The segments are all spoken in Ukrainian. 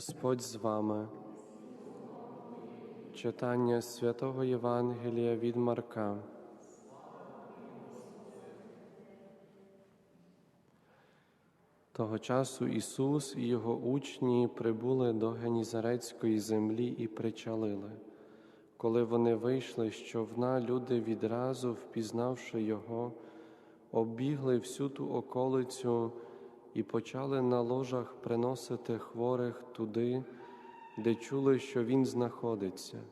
Господь з вами. Читання святого Євангелія від Марка. Того часу Ісус і Його учні прибули до Генізарецької землі і причалили. Коли вони вийшли з човна, люди відразу, впізнавши Його, оббігли всю ту околицю і почали на ложах приносити хворих туди, де чули, що Він знаходиться.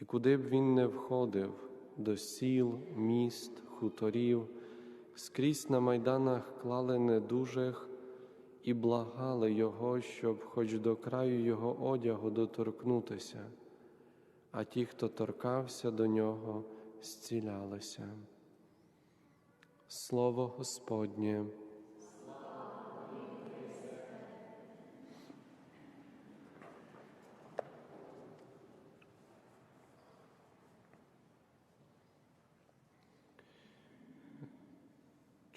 І куди б він не входив, до сіл, міст, хуторів, скрізь на майданах клали недужих і благали Його, щоб хоч до краю Його одягу доторкнутися, а ті, хто торкався до нього, зцілялися. Слово Господнє.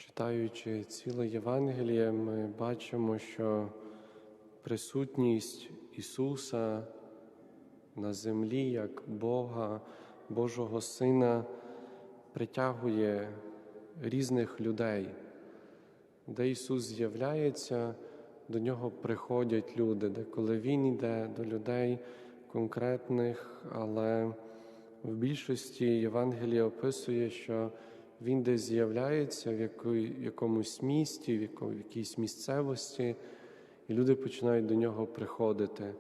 Читаючи ціле Євангеліє, ми бачимо, що присутність Ісуса на землі як Бога, Божого Сина притягує різних людей. Де Ісус з'являється, до нього приходять люди, де коли Він йде до людей конкретних, але в більшості Євангелія описує, що він десь з'являється в якомусь місті, в якійсь місцевості, і люди починають до нього приходити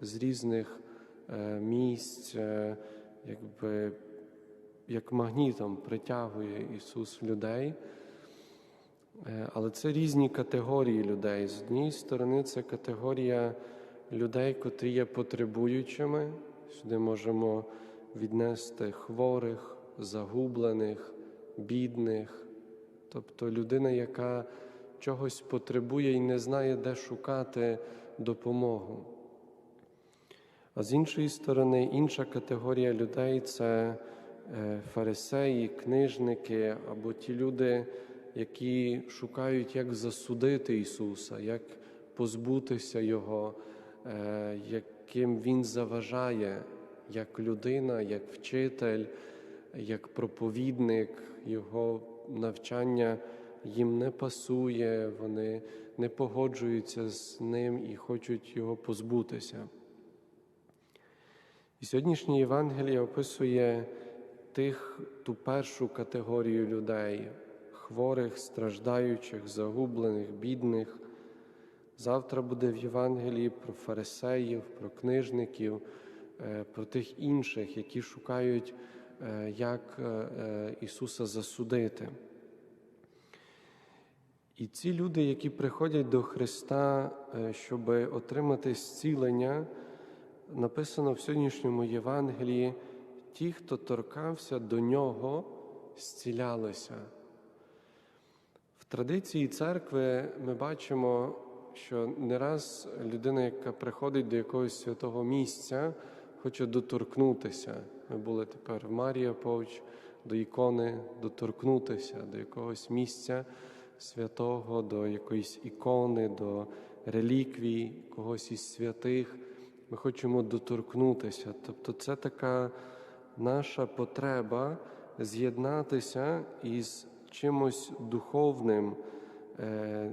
з різних е, місць, е, якби як магнітом притягує Ісус людей. Е, але це різні категорії людей. З однієї сторони, це категорія людей, котрі є потребуючими. Сюди можемо віднести хворих, загублених бідних, тобто людина, яка чогось потребує і не знає, де шукати допомогу. А з іншої сторони, інша категорія людей це е, фарисеї, книжники або ті люди, які шукають, як засудити Ісуса, як позбутися Його, е, яким Він заважає як людина, як вчитель як проповідник, його навчання їм не пасує, вони не погоджуються з ним і хочуть його позбутися. І сьогоднішнє Євангеліє описує тих, ту першу категорію людей, хворих, страждаючих, загублених, бідних. Завтра буде в Євангелії про фарисеїв, про книжників, е, про тих інших, які шукають як е, е, Ісуса засудити. І ці люди, які приходять до Христа, щоб отримати зцілення, написано в сьогоднішньому Євангелії, ті, хто торкався до нього, зцілялися. В традиції церкви ми бачимо, що не раз людина, яка приходить до якогось святого місця, хоче доторкнутися. Ми були тепер в Марія Повч, до ікони доторкнутися, до якогось місця святого, до якоїсь ікони, до реліквій, когось із святих. Ми хочемо доторкнутися. Тобто, це така наша потреба з'єднатися із чимось духовним, е,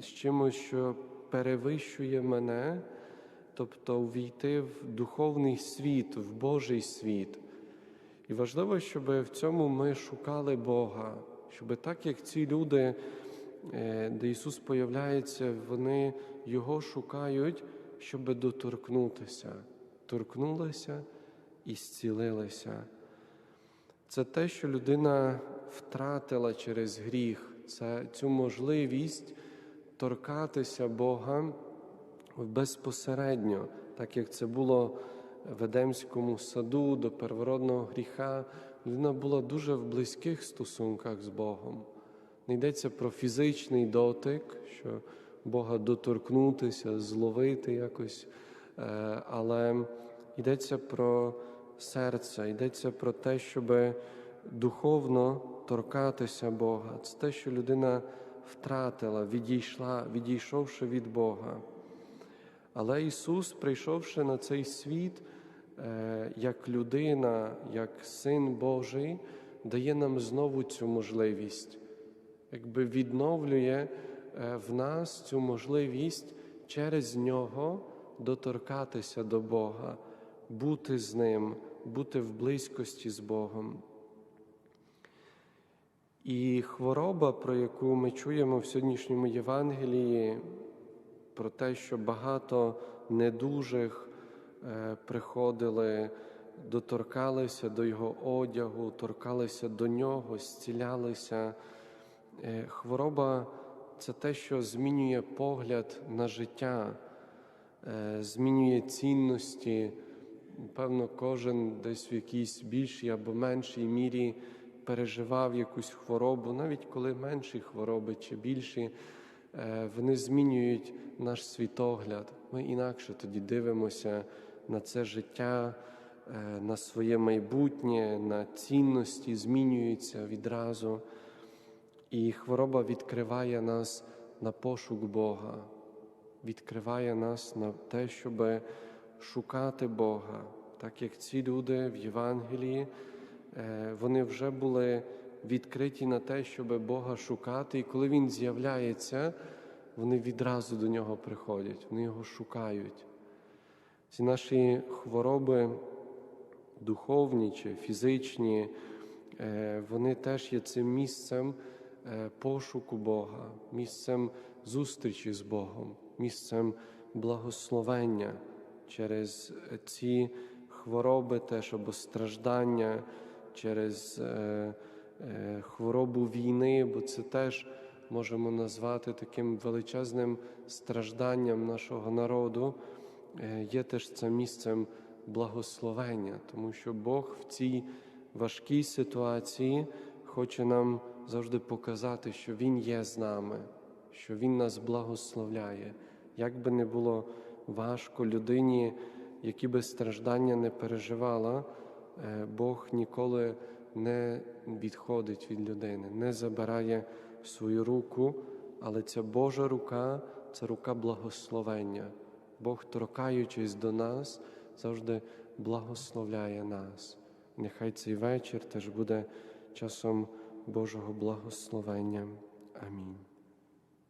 з чимось, що перевищує мене тобто увійти в духовний світ, в Божий світ. І важливо, щоб в цьому ми шукали Бога, щоб так як ці люди, е, де Ісус появляється, вони Його шукають, щоб доторкнутися, торкнулися і зцілилися. Це те, що людина втратила через гріх, це цю можливість торкатися Бога безпосередньо, так як це було в Едемському саду до первородного гріха, людина була дуже в близьких стосунках з Богом. Не йдеться про фізичний дотик, що Бога доторкнутися, зловити якось, е, але йдеться про серце, йдеться про те, щоб духовно торкатися Бога. Це те, що людина втратила, відійшла, відійшовши від Бога. Але Ісус, прийшовши на цей світ е, як людина, як Син Божий, дає нам знову цю можливість, якби відновлює е, в нас цю можливість через нього доторкатися до Бога, бути з Ним, бути в близькості з Богом. І хвороба, про яку ми чуємо в сьогоднішньому Євангелії, про те, що багато недужих е, приходили, доторкалися до Його одягу, торкалися до нього, зцілялися. Е, Хвороба це те, що змінює погляд на життя, е, змінює цінності. Певно, кожен десь в якійсь більшій або меншій мірі переживав якусь хворобу, навіть коли менші хвороби чи більші, вони змінюють наш світогляд. Ми інакше тоді дивимося на це життя, е, на своє майбутнє, на цінності, змінюються відразу. І хвороба відкриває нас на пошук Бога, відкриває нас на те, щоб шукати Бога, так як ці люди в Євангелії, е, вони вже були відкриті на те, щоб Бога шукати, і коли Він з'являється, вони відразу до нього приходять, вони його шукають. Ці наші хвороби духовні чи фізичні, е, вони теж є цим місцем е, пошуку Бога, місцем зустрічі з Богом, місцем благословення через ці хвороби, теж або страждання, через е, хворобу війни, бо це теж можемо назвати таким величезним стражданням нашого народу, є теж це місцем благословення, тому що Бог в цій важкій ситуації хоче нам завжди показати, що Він є з нами, що Він нас благословляє. Як би не було важко людині, які би страждання не переживала, е, Бог ніколи не відходить від людини, не забирає свою руку, але ця Божа рука це рука благословення. Бог, торкаючись до нас, завжди благословляє нас. Нехай цей вечір теж буде часом Божого благословення. Амінь.